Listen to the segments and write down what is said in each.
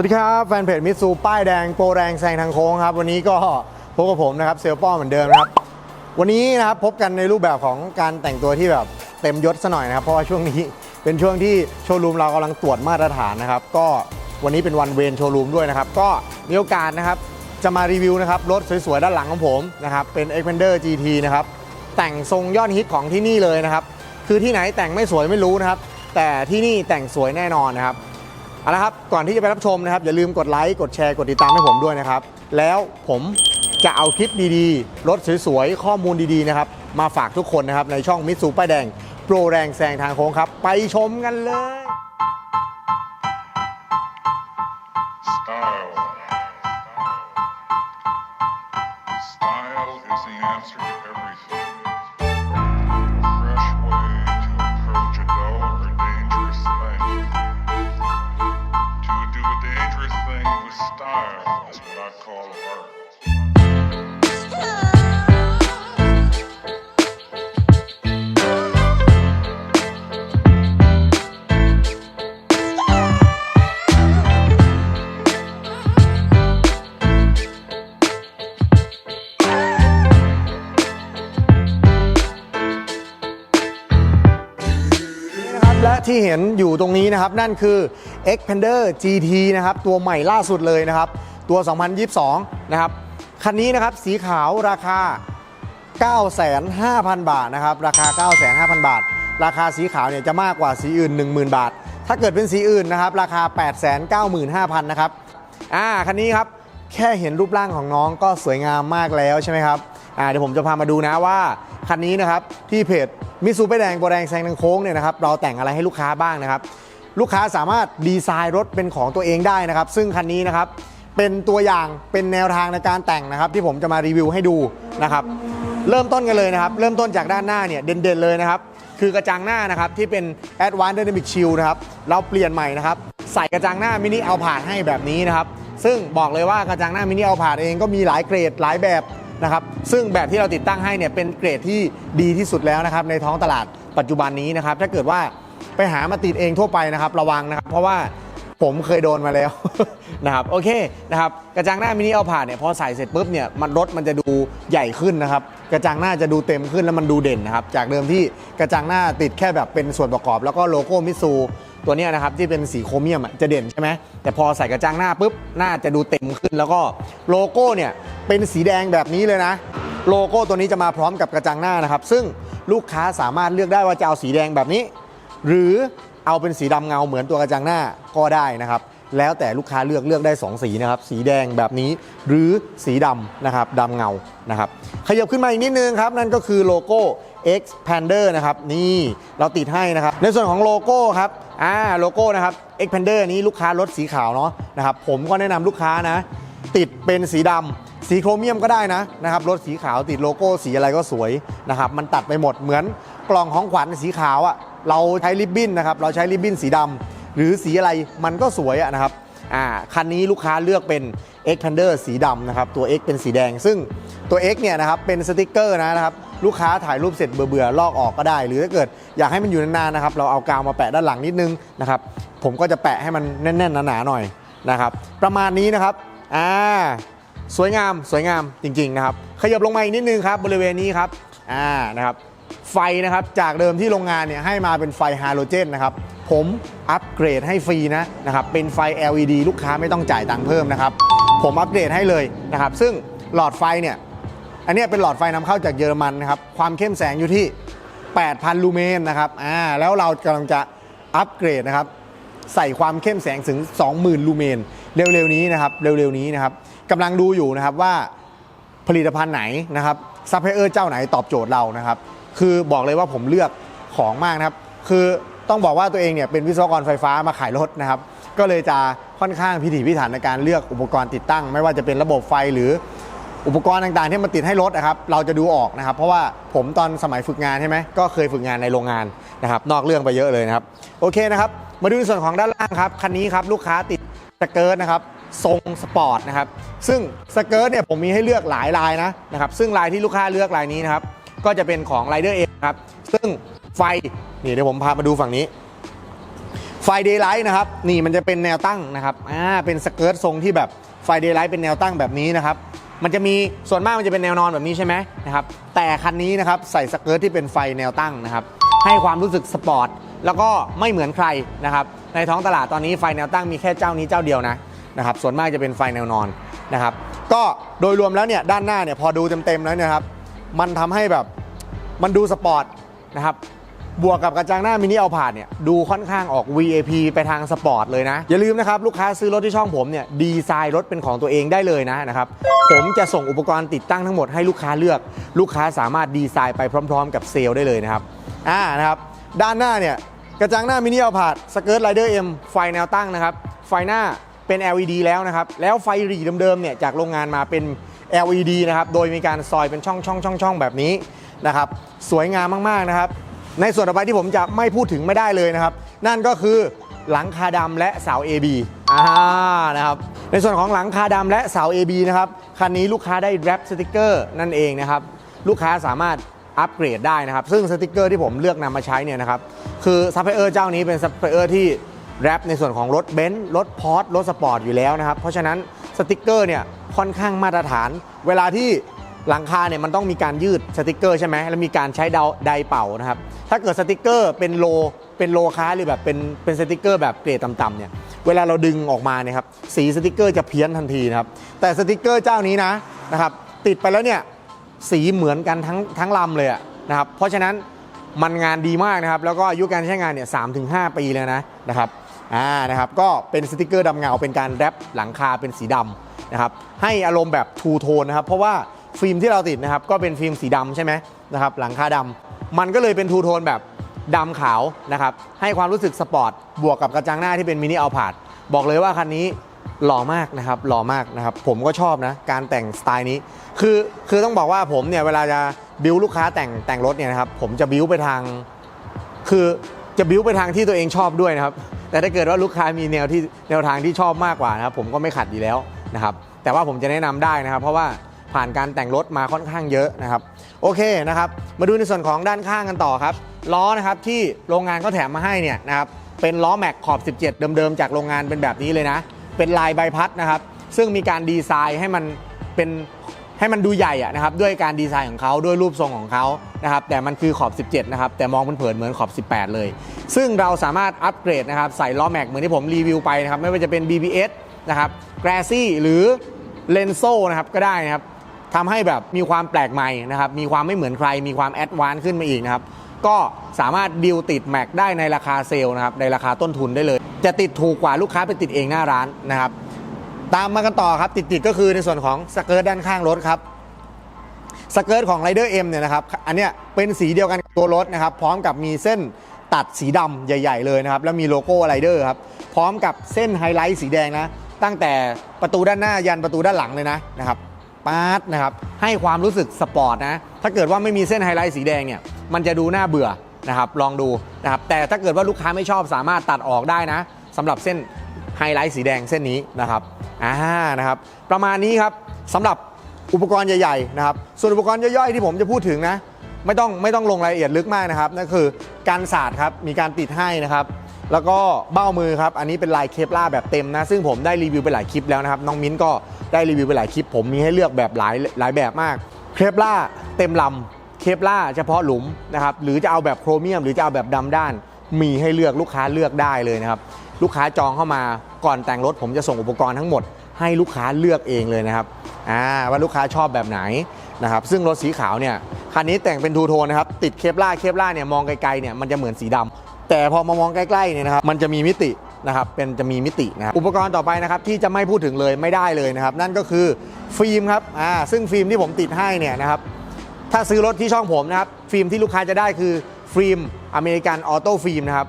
วัสดีครับ แฟนเพจมิตซูป้ายแดงโปรแรงแซงทางโค้งครับ วันนี้ก็พบกับผมนะครับเซลป้อเหมือนเดิมนะครับ วันนี้นะครับพบกันในรูปแบบของการแต่งตัวที่แบบเต็มยศซะหน่อยนะครับ เพราะว่าช่วงนี้เป็นช่วงที่โชว์รูมเรากำลังตรวจมาตรฐานนะครับ ก็วันนี้เป็นวันเวนโชว์รูมด้วยนะครับ ก็มีโอกาสนะครับจะมารีวิวนะครับรถสวยๆด้านหลังของผมนะครับเป็น Xpander GT นะครับแต่งทรงยอดฮิตของที่นี่เลยนะครับ คือที่ไหนแต่งไม่สวยไม่รู้นะครับ แต่ที่นี่แต่งสวยแน่นอนนะครับ เอาละครับ ก่อนที่จะไปรับชมนะครับ อย่าลืมกดไลค์ กดแชร์ กดติดตามให้ผมด้วยนะครับ แล้วผมจะเอาคลิปดีๆ รถสวยๆ ข้อมูลดีๆ นะครับ มาฝากทุกคนนะครับ ในช่องมิตซูป้ายแดง โปรแรงแซงทางโค้งครับ ไปชมกันเลย Style. Style is the answer to everything. ที่เห็นอยู่ตรงนี้นะครับ นั่นคือ Xpander GT นะครับ ตัวใหม่ล่าสุดเลยนะครับ ตัว 2022 นะครับ คันนี้นะครับ สีขาวราคา 95,000บาทนะครับ ราคา 95,000 บาท ราคาสีขาวเนี่ยจะมากกว่าสีอื่น 10,000 บาท ถ้าเกิดเป็นสีอื่นนะครับ ราคา 895,000 นะครับ อ่า คันนี้ครับ แค่เห็นรูปร่างของน้องก็สวยงามมากแล้วใช่ไหมครับ อ่า เดี๋ยวผมจะพามาดูนะว่า คันนี้นะครับที่เพจ มิซูไปแดงโบแดงแซงทางโค้งเนี่ยนะครับเราแต่งอะไรให้ลูกค้าบ้างนะครับลูกค้าสามารถดีไซน์รถเป็นของตัวเองได้นะครับ ซึ่งคันนี้นะครับเป็นตัวอย่างเป็นแนวทางในการแต่งนะครับ ที่ผมจะมารีวิวให้ดูนะครับ เริ่มต้นกันเลยนะครับ เริ่มต้นจากด้านหน้าเนี่ยเด่นๆเลยนะครับ คือกระจังหน้านะครับที่เป็น Advanced Dynamic Shield นะครับเราเปลี่ยนใหม่นะครับ ใส่กระจังหน้ามินิเอาผาดให้แบบนี้นะครับ ซึ่งบอกเลยว่ากระจังหน้ามินิเอาผาดเองก็มีหลายเกรดหลายแบบ นะครับซึ่งแบบที่เราติดตั้งให้เนี่ยเป็นเกรดที่ดีที่สุดแล้วนะครับในท้องตลาดปัจจุบันนี้นะครับถ้าเกิดว่าไปหามาติดเองทั่วไปนะครับระวังนะครับเพราะว่าผมเคยโดนมาแล้วนะครับโอเคนะครับกระจังหน้ามินิเอาผ่านเนี่ยพอใส่เสร็จปุ๊บเนี่ยมันรถมันจะดูใหญ่ขึ้นนะครับกระจังหน้าจะดูเต็มขึ้นแล้วมันดูเด่นนะครับจากเดิมที่กระจังหน้าติดแค่แบบเป็นส่วนประกอบ แล้วก็โลโก้มิซูตัวนี้นะครับที่เป็นสีโครเมียมจะเด่นใช่ไหมแต่พอใส่กระจังหน้าปุ๊บหน้าจะดูเต็มขึ้นแล้วก็โลโก้เนี่ย เป็นสีแดงแบบนี้เลยนะ โลโก้ตัวนี้จะมาพร้อมกับกระจังหน้านะครับ ซึ่งลูกค้าสามารถเลือกได้ว่าจะเอาสีแดงแบบนี้ หรือเอาเป็นสีดำเงาเหมือนตัวกระจังหน้าก็ได้นะครับ แล้วแต่ลูกค้าเลือกเลือกได้ 2 สีนะครับ สีแดงแบบนี้ หรือสีดำนะครับดำเงานะครับ ขยับขึ้นมาอีกนิดนึงครับ นั่นก็คือโลโก้ Xpander นะครับ นี่เราติดให้นะครับ ในส่วนของโลโก้ครับอ่าโลโก้นะครับ Xpander นี้ลูกค้ารถสีขาวเนาะนะครับ ผมก็แนะนำลูกค้านะ ติดเป็นสีดำ สีโครเมียมก็ได้นะนะครับรถสีขาวติดโลโก้สีอะไรก็สวยนะครับมันตัดไปหมดเหมือนกล่องของขวัญสีขาวอะ่ะเราใช้ริบบิ้นนะครับเราใช้ริบบิ้นสีดำหรือสีอะไรมันก็สวยอะนะครับอ่าคันนี้ลูกค้าเลือกเป็น Xpander สีดำนะครับตัว X เป็นสีแดง ซึ่งตัว X เนี่ยนะครับเป็นสติกเกอร์นะครับลูกค้าถ่ายรูปเสร็จเบื่อๆลอกออกก็ได้ หรือถ้าเกิดอยากให้มันอยู่นานๆนะครับเราเอากาวมาแปะด้านหลังนิดนึงนะครับผมก็จะแปะให้มันแน่นๆหนาๆหน่อยนะครับประมาณนี้นะครับอ่า สวยงามสวยงามจริงๆนะครับขยับลงมาอีกนิดนึงครับบริเวณนี้ครับอ่านะครับไฟนะครับจากเดิมที่โรงงานเนี่ยให้มาเป็นไฟฮาโลเจนนะครับผมอัปเกรดให้ฟรีนะนะครับเป็นไฟ LED ลูกค้าไม่ต้องจ่ายตังค์เพิ่มนะครับผมอัปเกรดให้เลยนะครับซึ่งหลอดไฟเนี่ยอันนี้เป็นหลอดไฟนำเข้าจากเยอรมันนะครับความเข้มแสงอยู่ที่ 8,000 ลูเมนนะครับอ่าแล้วเรากำลังจะอัปเกรดนะครับ ใส่ความเข้มแสงถึง 20,000 ลูเมน เร็วๆนี้นะครับเร็วๆนี้นะครับกำลังดูอยู่นะครับว่าผลิตภัณฑ์ไหนนะครับซัพพลายเออร์เจ้าไหนตอบโจทย์เรานะครับ คือบอกเลยว่าผมเลือกของมากนะครับ คือต้องบอกว่าตัวเองเนี่ยเป็นวิศวกรไฟฟ้ามาขายรถนะครับ ก็เลยจะค่อนข้างพิถีพิถันในการเลือกอุปกรณ์ติดตั้ง ไม่ว่าจะเป็นระบบไฟหรืออุปกรณ์ต่างๆ ที่มาติดให้รถนะครับ เราจะดูออกนะครับ เพราะว่าผมตอนสมัยฝึกงานใช่ไหมก็เคยฝึกงานในโรงงานนะครับ นอกเรื่องไปเยอะเลยนะครับ โอเคนะครับ มาดูในส่วนของด้านล่างครับคันนี้ครับลูกค้าติดสเกิร์ตนะครับทรงสปอร์ตนะครับซึ่งสเกิร์ตเนี่ยผมมีให้เลือกหลายลายนะนะครับซึ่งลายที่ลูกค้าเลือกลายนี้นะครับก็จะเป็นของไรเดอร์เองครับซึ่งไฟนี่เดี๋ยวผมพามาดูฝั่งนี้ไฟเดย์ไลท์นะครับนี่มันจะเป็นแนวตั้งนะครับอ่าเป็นสเกิร์ตทรงที่แบบไฟเดย์ไลท์เป็นแนวตั้งแบบนี้นะครับมันจะมีส่วนมากมันจะเป็นแนวนอนแบบนี้ใช่ไหมนะครับแต่คันนี้นะครับใส่สเกิร์ตที่เป็นไฟแนวตั้งนะครับให้ความรู้สึกสปอร์ต แล้วก็ไม่เหมือนใครนะครับ ในท้องตลาดตอนนี้ไฟแนวตั้งมีแค่เจ้านี้เจ้าเดียวนะนะครับ ส่วนมากจะเป็นไฟแนวนอนนะครับ ก็โดยรวมแล้วเนี่ยด้านหน้าเนี่ยพอดูเต็มๆแล้วเนี่ยครับ มันทำให้แบบมันดูสปอร์ตนะครับบวกกับกระจังหน้ามินิเอัลพาดเนี่ยดูค่อนข้างออก VAP ไปทางสปอร์ตเลยนะ อย่าลืมนะครับ ลูกค้าซื้อรถที่ช่องผมเนี่ยดีไซน์รถเป็นของตัวเองได้เลยนะนะครับ ผมจะส่งอุปกรณ์ติดตั้งทั้งหมดให้ลูกค้าเลือก ลูกค้าสามารถดีไซน์ไปพร้อม ๆ กับเซลล์ได้เลยนะครับอ่านะครับ ด้านหน้าเนี่ยกระจังหน้ามินิอัลพาดสเกิร์ตไรเดอร์เอ็มไฟแนวตั้งนะครับ ไฟหน้าเป็น LED แล้วนะครับ แล้วไฟหรี่เดิมๆเนี่ยจากโรงงานมาเป็น LED นะครับ โดยมีการซอยเป็นช่องช่องช่องช่องแบบนี้นะครับ สวยงามมากๆนะครับ ในส่วนต่อไปที่ผมจะไม่พูดถึงไม่ได้เลยนะครับ นั่นก็คือหลังคาดำและเสา AB อ่านะครับ ในส่วนของหลังคาดำและเสา AB นะครับ คันนี้ลูกค้าได้แรปสติกเกอร์นั่นเองนะครับ ลูกค้าสามารถ อัปเกรดได้นะครับ ซึ่งสติกเกอร์ที่ผมเลือกนำมาใช้เนี่ยนะครับ คือซัพพลายเออร์เจ้านี้เป็นซัพพลายเออร์ที่แรปในส่วนของรถเบนซ์รถพอร์ตรถสปอร์ตอยู่แล้วนะครับ เพราะฉะนั้นสติกเกอร์เนี่ยค่อนข้างมาตรฐาน เวลาที่หลังคาเนี่ยมันต้องมีการยืดสติกเกอร์ใช่ไหมแล้วมีการใช้เดาไดเป่านะครับ ถ้าเกิดสติกเกอร์เป็นโลเป็นโลค้าหรือแบบเป็นเป็นสติกเกอร์แบบเกรดต่ำๆเนี่ยเวลาเราดึงออกมาเนี่ยครับสีสติกเกอร์จะเพี้ยนทันทีนะครับแต่สติกเกอร์เจ้านี้นะนะครับติดไปแล้วเนี่ย สีเหมือนกันทั้งทั้งลำเลยนะครับ เพราะฉะนั้นมันงานดีมากนะครับ แล้วก็อายุการใช้งานเนี่ยสามถึงห้าปีเลยนะนะครับอ่านะครับก็เป็นสติกเกอร์ดำเงาเป็นการแรปหลังคาเป็นสีดำนะครับให้อารมณ์แบบทูโทนนะครับเพราะว่าฟิล์มที่เราติดนะครับก็เป็นฟิล์มสีดำใช่ไหมนะครับหลังคาดำมันก็เลยเป็นทูโทนแบบดำขาวนะครับให้ความรู้สึกสปอร์ตบวกกับกระจังหน้าที่เป็นมินิอัลพาดบอกเลยว่าคันนี้ หล่อมากนะครับหล่อมากนะครับ ผมก็ชอบนะ การแต่งสไตล์นี้ คือคือต้องบอกว่าผมเนี่ยเวลาจะบิวลูกค้าแต่งแต่งรถเนี่ยนะครับ ผมจะบิวไปทาง คือจะบิวไปทางที่ตัวเองชอบด้วยนะครับ แต่ถ้าเกิดว่าลูกค้ามีแนวที่แนวทางที่ชอบมากกว่านะครับ ผมก็ไม่ขัดอยู่แล้วนะครับ แต่ว่าผมจะแนะนำได้นะครับ เพราะว่าผ่านการแต่งรถมาค่อนข้างเยอะนะครับ โอเคนะครับ มาดูในส่วนของด้านข้างกันต่อครับล้อนะครับที่โรงงานเขาแถมมาให้เนี่ยนะครับเป็นล้อแม็กขอบ 17 เดิมๆจากโรงงานเป็นแบบนี้เลยนะ เป็นลายใบพัดนะครับ ซึ่งมีการดีไซน์ให้มันเป็นให้มันดูใหญ่อะนะครับด้วยการดีไซน์ของเขาด้วยรูปทรงของเขานะครับแต่มันคือขอบ 17 นะครับ แต่มองเผินๆเหมือนขอบ 18 เลย ซึ่งเราสามารถอัปเกรดนะครับใส่ล้อแม็กเหมือนที่ผมรีวิวไปนะครับไม่ว่าจะเป็น BBS นะครับแกรซี่หรือเลนโซนะครับก็ได้นะครับทำให้แบบมีความแปลกใหม่นะครับมีความไม่เหมือนใคร มีความแอดวานซ์ขึ้นมาอีกนะครับก็สามารถดิวติดแม็กได้ในราคาเซลล์นะครับในราคาต้นทุนได้เลย จะติดถูกกว่าลูกค้าไปติดเองหน้าร้านนะครับ ตามมากันต่อครับติดๆก็คือในส่วนของสเกิร์ตด้านข้างรถครับสเกิร์ตของ Rider M เนี่ยนะครับอันเนี้ยเป็นสีเดียวกันกับตัวรถนะครับ พร้อมกับมีเส้นตัดสีดำใหญ่ ๆ เลยนะครับ แล้วมีโลโก้ Rider ครับ พร้อมกับเส้นไฮไลท์สีแดงนะ ตั้งแต่ประตูด้านหน้ายันประตูด้านหลังเลยนะนะครับปาดนะครับให้ความรู้สึกสปอร์ตนะ ถ้าเกิดว่าไม่มีเส้นไฮไลท์สีแดงเนี่ยมันจะดูน่าเบื่อ นะครับลองดูนะครับแต่ถ้าเกิดว่าลูกค้าไม่ชอบสามารถตัดออกได้นะสำหรับเส้นไฮไลท์สีแดงเส้นนี้นะครับอ่านะครับประมาณนี้ครับสำหรับอุปกรณ์ใหญ่ๆนะครับส่วนอุปกรณ์ย่อยๆที่ผมจะพูดถึงนะไม่ต้องไม่ต้องลงรายละเอียดลึกมากนะครับนั่นคือการสาดครับมีการติดให้นะครับ แล้วก็เบ้ามือครับอันนี้เป็นลายเคปล่าแบบเต็มนะซึ่งผมได้รีวิวไปหลายคลิปแล้วนะครับน้องมิ้นก็ได้รีวิวไปหลายคลิป ผมมีให้เลือกแบบหลายหลายแบบมากเคปล่าเต็มลำ เคปล่าเฉพาะหลุมนะครับหรือจะเอาแบบโครเมียม หรือจะเอาแบบดำด้าน มีให้เลือกลูกค้าเลือกได้เลยนะครับลูกค้าจองเข้ามาก่อนแต่งรถ ผมจะส่งอุปกรณ์ทั้งหมด ให้ลูกค้าเลือกเองเลยนะครับอ่าว่าลูกค้าชอบแบบไหนนะครับซึ่งรถสีขาวเนี่ยคันนี้แต่งเป็นทูโทนนะครับติดเคปล่าเคปล่าเนี่ยมองไกลๆเนี่ยมันจะเหมือนสีดำแต่พอมามองใกล้ๆเนี่ยนะครับมันจะมีมิตินะครับเป็นจะมีมิตินะครับอุปกรณ์ต่อไปนะครับที่จะไม่พูดถึงเลยไม่ได้เลยนะครับ นั่นก็คือฟิล์มครับอ่าซึ่งฟิล์มที่ผมติดให้เนี่ยนะครับ ถ้าซื้อรถที่ช่องผมนะครับ ฟิล์มที่ลูกค้าจะได้คือฟิล์มอเมริกันออโต้ฟิล์มนะครับ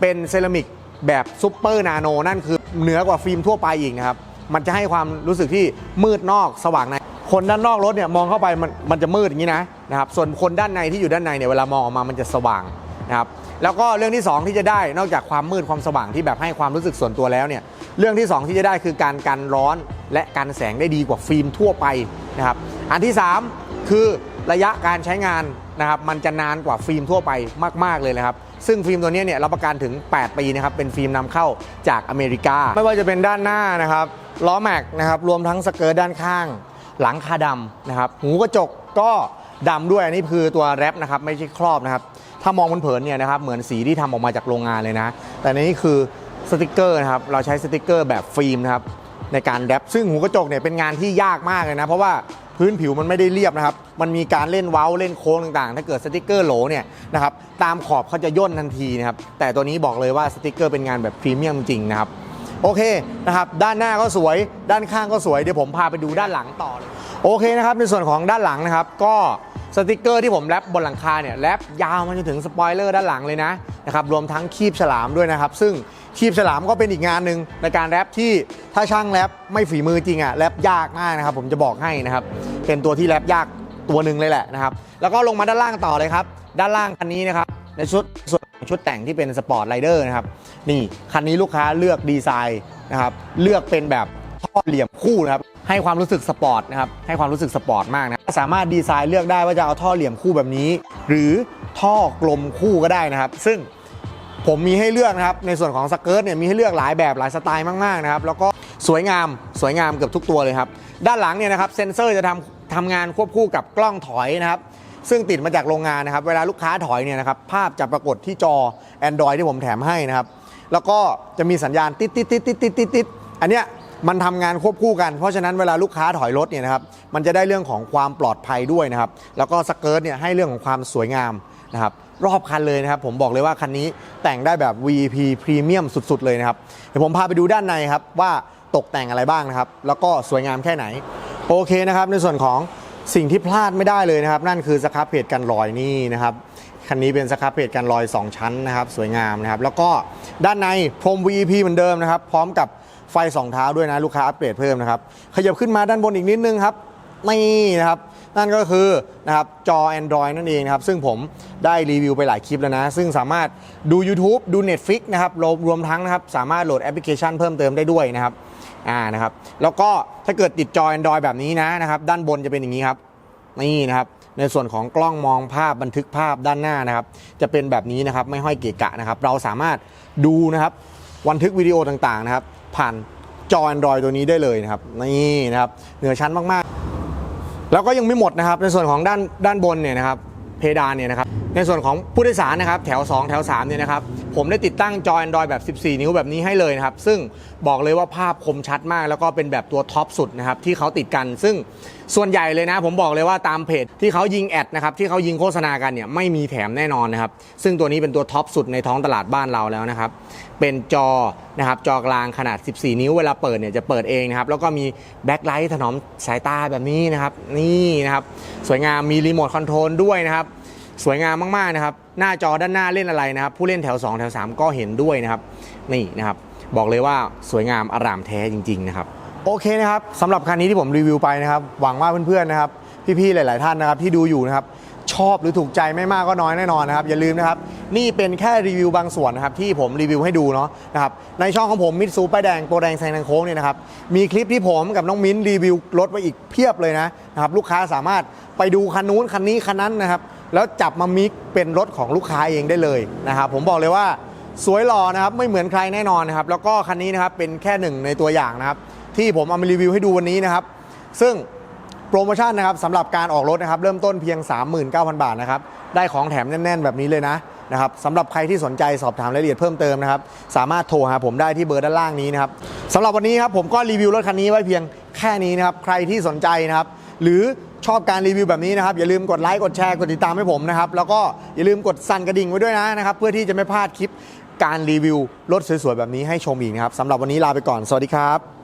เป็นเซรามิกแบบซุปเปอร์นาโนนั่นคือเหนือกว่าฟิล์มทั่วไปอีกนะครับ มันจะให้ความรู้สึกที่มืดนอกสว่างใน คนด้านนอกรถเนี่ยมองเข้าไปมันมันจะมืดอย่างนี้นะนะครับ ส่วนคนด้านในที่อยู่ด้านในเนี่ยเวลามองออกมามันจะสว่างนะครับ แล้วก็เรื่องที่ 2 ที่จะได้นอกจากความมืดความสว่างที่แบบให้ความรู้สึกส่วนตัวแล้วเนี่ย เรื่องที่ 2 ที่จะได้คือการกันร้อนและกันแสงได้ดีกว่าฟิล์มทั่วไปนะครับ อันที่ 3 คือ ระยะการใช้งานนะครับมันจะนานกว่าฟิล์มทั่วไปมาก ๆ เลยนะครับ ซึ่งฟิล์มตัวนี้เนี่ยรับประกันถึง 8 ปีนะครับเป็นฟิล์มนำเข้าจากอเมริกา ไม่ว่าจะเป็นด้านหน้านะครับล้อแม็กนะครับรวมทั้งสเกิร์ตด้านข้าง หลังคาดำนะครับหูกระจกก็ดำด้วยอันนี้คือตัวแรปนะครับไม่ใช่ครอบนะครับถ้ามองเผินเนี่ยนะครับเหมือนสีที่ทำออกมาจากโรงงานเลยนะ แต่นี่คือสติกเกอร์นะครับเราใช้สติกเกอร์แบบฟิล์มนะครับในการแรปซึ่งหูกระจกเนี่ยเป็นงานที่ยากมากเลยนะ เพราะว่า พื้นผิวมันไม่ได้เรียบนะครับ มันมีการเล่นเว้าเล่นโค้งต่างๆ ถ้าเกิดสติกเกอร์โหลเนี่ยนะครับตามขอบเขาจะย่นทันทีนะครับแต่ตัวนี้บอกเลยว่าสติกเกอร์เป็นงานแบบพรีเมียมจริงนะครับโอเคนะครับด้านหน้าก็สวย ด้านข้างก็สวยเดี๋ยวผมพาไปดูด้านหลังต่อเลยโอเคนะครับในส่วนของด้านหลังนะครับ ก็สติกเกอร์ที่ผมแรปบนหลังคาเนี่ยแรปยาวมาจนถึงสปอยเลอร์ด้านหลังเลยนะนะครับรวมทั้งคีบฉลามด้วยนะครับ ซึ่ง คีบฉลามก็เป็นอีกงานหนึ่งในการแรปที่ถ้าช่างแรปไม่ฝีมือจริงอะแรปยากมากนะครับ ผมจะบอกให้นะครับ เป็นตัวที่แรปยากตัวหนึ่งเลยแหละนะครับ แล้วก็ลงมาด้านล่างต่อเลยครับ ด้านล่างคันนี้นะครับ ในชุดส่วนชุดแต่งที่เป็นสปอร์ตไรเดอร์นะครับ นี่คันนี้ลูกค้าเลือกดีไซน์นะครับ เลือกเป็นแบบท่อเหลี่ยมคู่นะครับ ให้ความรู้สึกสปอร์ตนะครับ ให้ความรู้สึกสปอร์ตมากนะ สามารถดีไซน์เลือกได้ว่าจะเอาท่อเหลี่ยมคู่แบบนี้ หรือท่อกลมคู่ก็ได้นะครับ ซึ่ง ผมมีให้เลือกนะครับ ในส่วนของสเกิร์ตเนี่ยมีให้เลือกหลายแบบหลายสไตล์มากๆนะครับ แล้วก็สวยงามสวยงามเกือบทุกตัวเลยครับ ด้านหลังเนี่ยนะครับเซ็นเซอร์จะทำทำงานควบคู่กับกล้องถอยนะครับ ซึ่งติดมาจากโรงงานนะครับ เวลาลูกค้าถอยเนี่ยนะครับภาพจะปรากฏที่จอ Android ที่ผมแถมให้นะครับ แล้วก็จะมีสัญญาณติดติดติดติดติดติดติดอันเนี้ยมันทำงานควบคู่กัน เพราะฉะนั้นเวลาลูกค้าถอยรถเนี่ยนะครับ มันจะได้เรื่องของความปลอดภัยด้วยนะครับ แล้วก็สเกิร์ตเนี่ยให้เรื่องของความสวยงามนะครับ รอบคันเลยนะครับ ผมบอกเลยว่าคันนี้แต่งได้แบบ VP พรีเมียมสุดๆ เลยนะครับ เดี๋ยวผมพาไปดูด้านในครับ ว่าตกแต่งอะไรบ้างนะครับ แล้วก็สวยงามแค่ไหน โอเคนะครับ ในส่วนของสิ่งที่พลาดไม่ได้เลยนะครับ นั่นคือสครับเพจกันรอยนี่นะครับคันนี้เป็นสครับเพจกันรอย 2 ชั้นนะครับ สวยงามนะครับ แล้วก็ด้านในพรม VP เหมือนเดิมนะครับ พร้อมกับไฟสองเท้าด้วยนะลูกค้าอัปเกรดเพิ่มนะครับ ขยับขึ้นมาด้านบนอีกนิดนึงครับนี่นะครับ นั่นก็คือนะครับจอ Android นั่นเองนะครับซึ่งผมได้รีวิวไปหลายคลิปแล้วนะ ซึ่งสามารถดู YouTube ดู Netflix นะครับรวมรวมทั้งนะครับสามารถโหลดแอปพลิเคชันเพิ่มเติมได้ด้วยนะครับอ่านะครับแล้วก็ถ้าเกิดติดจอ Android แบบนี้นะนะครับด้านบนจะเป็นอย่างนี้ครับนี่นะครับในส่วนของกล้องมองภาพบันทึกภาพด้านหน้านะครับ จะเป็นแบบนี้นะครับไม่ห้อยเกะกะนะครับ เราสามารถดูนะครับบันทึกวิดีโอต่างๆนะครับ ผ่านจอ Android ตัวนี้ได้เลยนะครับนี่นะครับเหนือชั้นมากๆ แล้วก็ยังไม่หมดนะครับ ในส่วนของด้านด้านบนเนี่ยนะครับเพดานเนี่ยนะครับ ในส่วนของผู้โดยสารนะครับแถว 2 แถว3เนี่ยนะครับผมได้ติดตั้งจอ Android แบบ 14 นิ้วแบบนี้ให้เลยนะครับ ซึ่งบอกเลยว่าภาพคมชัดมาก แล้วก็เป็นแบบตัวท็อปสุดนะครับที่เขาติดกัน ซึ่งส่วนใหญ่เลยนะ ผมบอกเลยว่าตามเพจที่เขายิงแอดนะครับที่เขายิงโฆษณากันเนี่ยไม่มีแถมแน่นอนนะครับ ซึ่งตัวนี้เป็นตัวท็อปสุดในท้องตลาดบ้านเราแล้วนะครับ เป็นจอนะครับจอกลางขนาด 14 นิ้วเวลาเปิดเนี่ยจะเปิดเองนะครับแล้วก็มีแบ็คไลท์ถนอมสายตาแบบนี้นะครับนี่นะครับสวยงามมีรีโมทคอนโทรลด้วยนะครับ สวยงามมากๆนะครับ หน้าจอด้านหน้าเล่นอะไรนะครับ ผู้เล่นแถว 2 แถว 3 ก็เห็นด้วยนะครับ นี่นะครับ บอกเลยว่าสวยงามอารามแท้จริง ๆ นะครับ โอเคนะครับสำหรับคันนี้ที่ผมรีวิวไปนะครับ หวังว่าเพื่อนๆนะครับ พี่ๆหลาย ๆ ท่านนะครับที่ดูอยู่นะครับชอบหรือถูกใจไม่มากก็น้อยแน่นอนนะครับ อย่าลืมนะครับ นี่เป็นแค่รีวิวบางส่วนนะครับ ที่ผมรีวิวให้ดูเนาะนะครับในช่องของผมมิตซูป้ายแดงตัวแดงแซงทางโค้งเนี่ยนะครับ มีคลิปที่ผมกับน้องมิ้นรีวิวรถไว้อีกเพียบเลยนะนะครับ ลูกค้าสามารถไปดูคันนู้นคันนี้คันนั้นนะครับ แล้วจับมามิกเป็นรถของลูกค้าเองได้เลยนะครับผมบอกเลยว่าสวยหล่อนะครับไม่เหมือนใครแน่นอนนะครับแล้วก็คันนี้นะครับเป็นแค่หนึ่งในตัวอย่างนะครับที่ผมเอามารีวิวให้ดูวันนี้นะครับซึ่งโปรโมชั่นนะครับสำหรับการออกรถนะครับเริ่มต้นเพียง 39,000 บาทนะครับได้ของแถมแน่น ๆ แบบนี้เลยนะนะครับสำหรับใครที่สนใจสอบถามรายละเอียดเพิ่มเติมนะครับสามารถโทรหาผมได้ที่เบอร์ด้านล่างนี้นะครับสำหรับวันนี้ครับผมก็รีวิวรถคันนี้ไว้เพียงแค่นี้นะครับใครที่สนใจนะครับหรือ ชอบการรีวิวแบบนี้นะครับ อย่าลืมกดไลค์กดแชร์กดติดตามให้ผมนะครับ แล้วก็อย่าลืมกดสั่นกระดิ่งไว้ด้วยนะนะครับ เพื่อที่จะไม่พลาดคลิปการรีวิวรถสวยๆแบบนี้ให้ชมอีกนะครับสำหรับวันนี้ลาไปก่อนสวัสดีครับ